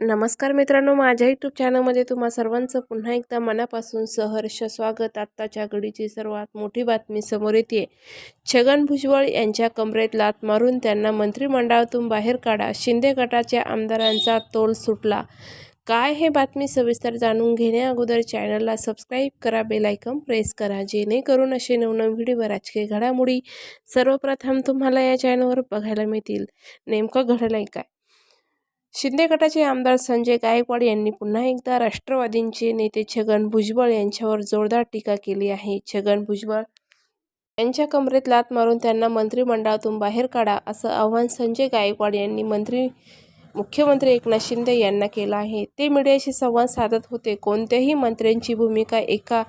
नमस्कार मित्रांनो माझ्या यूट्यूब चॅनलमध्ये तुम्हा सर्वांचं पुन्हा एकदा मनापासून सहर्ष स्वागत. आत्ताच्या घडीची सर्वात मोठी बातमी समोर येते. छगन भुजबळ यांच्या कमरेत लात मारून त्यांना मंत्रिमंडळातून बाहेर काढा. शिंदे गटाच्या आमदारांचा तोल सुटला. काय हे बातमी सविस्तर जाणून घेण्या अगोदर चॅनलला सबस्क्राईब करा. बेलायकन प्रेस करा. जेणेकरून असे नवनवीन व्हिडिओ राजकीय घडामोडी सर्वप्रथम तुम्हाला या चॅनलवर बघायला मिळतील. नेमकं घडलंय काय? शिंदे गटाचे आमदार संजय गायकवाड यांनी पुन्हा एकदा राष्ट्रवादींचे नेते छगन भुजबळ यांच्यावर जोरदार टीका केली आहे. छगन भुजबळ यांच्या कमरेत लात मारून त्यांना मंत्रिमंडळातून बाहेर काढा असं आव्हान संजय गायकवाड यांनी मंत्री मुख्यमंत्री एकनाथ शिंदे यांना केलं आहे. ते मीडियाशी संवाद साधत होते. कोणत्याही मंत्र्यांची भूमिका एका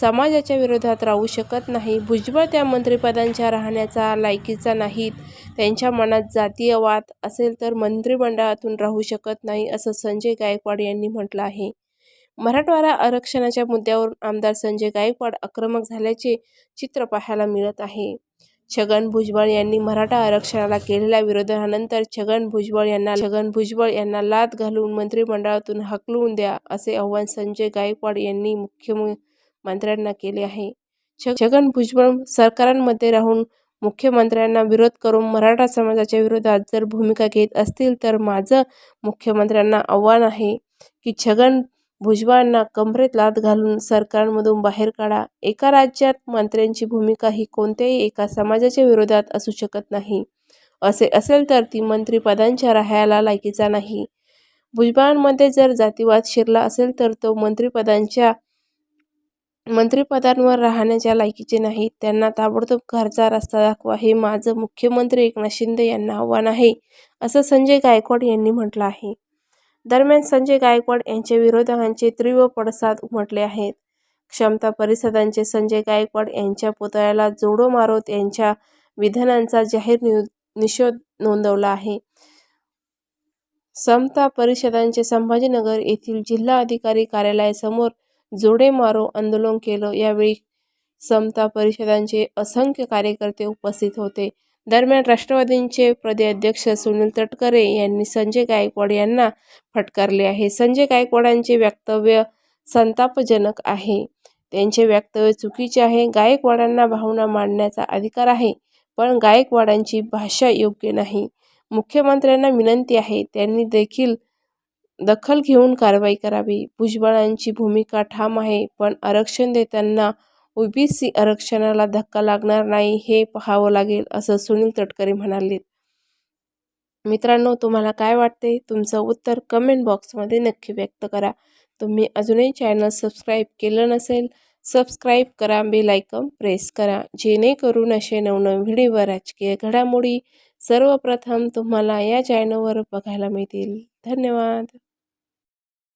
समाजाच्या विरोधात राहू शकत नाही. भुजबळ त्या मंत्रिपदांच्या राहण्याचा लायकीचा नाहीत. त्यांच्या मनात जातीयवाद असेल तर मंत्रिमंडळातून राहू शकत नाही असं संजय गायकवाड यांनी म्हटलं आहे. मराठवाडा आरक्षणाच्या मुद्द्यावर आमदार संजय गायकवाड आक्रमक झाल्याचे चित्र पाहायला मिळत आहे. छगन भुजबळ यांनी मराठा आरक्षणाला केलेल्या विरोधानंतर छगन भुजबळ यांना छगन भुजबळ यांना लाद घालून मंत्रिमंडळातून हकलून द्या असे आव्हान संजय गायकवाड यांनी मुख्यमंत्र्यांना केले आहे. छगन भुजबळ सरकारांमध्ये राहून मुख्यमंत्र्यांना विरोध करून मराठा समाजाच्या विरोधात जर भूमिका घेत असतील तर माझं मुख्यमंत्र्यांना आव्हान आहे की छगन भुजबळांना कमरेत लात घालून सरकारमधून बाहेर काढा. एका राज्यात मंत्र्यांची भूमिका ही कोणत्याही एका समाजाच्या विरोधात असू शकत नाही. असे असेल तर ती मंत्रिपदांच्या राहायला लायकीचा नाही. भुजबळांमध्ये जर जातीवाद शिरला असेल तर तो मंत्रिपदांच्या मंत्रिपदांवर राहण्याच्या लायकीचे नाही. त्यांना ताबडतोब घरचा रस्ता दाखवा. हे माझं मुख्यमंत्री एकनाथ शिंदे यांना आव्हान आहे असं संजय गायकवाड यांनी म्हटलं आहे. दरम्यान संजय गायकवाड यांच्या विरोधकांचे तीव्र पडसाद उमटले आहेत. क्षमता परिषदांचे संजय गायकवाड यांच्या पुतळ्याला जोडो मारोत यांच्या विधानांचा जाहीर निषेध नोंदवला आहे. समता परिषदांचे संभाजीनगर येथील जिल्हा अधिकारी कार्यालयासमोर जोडे मारो आंदोलन केलं. यावेळी समता परिषदांचे असंख्य कार्यकर्ते उपस्थित होते. दरम्यान राष्ट्रवादींचे प्रदेशाध्यक्ष सुनील तटकरे यांनी संजय गायकवाड यांना फटकारले आहे. संजय गायकवाडांचे वक्तव्य संतापजनक आहे. त्यांचे वक्तव्य चुकीचे आहे. गायकवाडांना भावना मांडण्याचा अधिकार आहे पण गायकवाडांची भाषा योग्य नाही. मुख्यमंत्र्यांना विनंती आहे त्यांनी देखील दखल घेऊन कारवाई करावी. भुजबळांची भूमिका ठाम आहे पण आरक्षण देताना ओबीसी आरक्षणाला धक्का लागणार नाही हे पाहावं लागेल असं सुनील तटकरे म्हणाले. मित्रांनो तुम्हाला काय वाटते? तुमचं उत्तर कमेंट बॉक्समध्ये नक्की व्यक्त करा. तुम्ही अजूनही चॅनल सबस्क्राईब केलं नसेल सबस्क्राईब करा बेलायकन प्रेस करा जेणेकरून असे नवनवीन व्हिडिओ राजकीय घडामोडी सर्वप्रथम तुम्हाला या चॅनलवर बघायला मिळतील. धन्यवाद.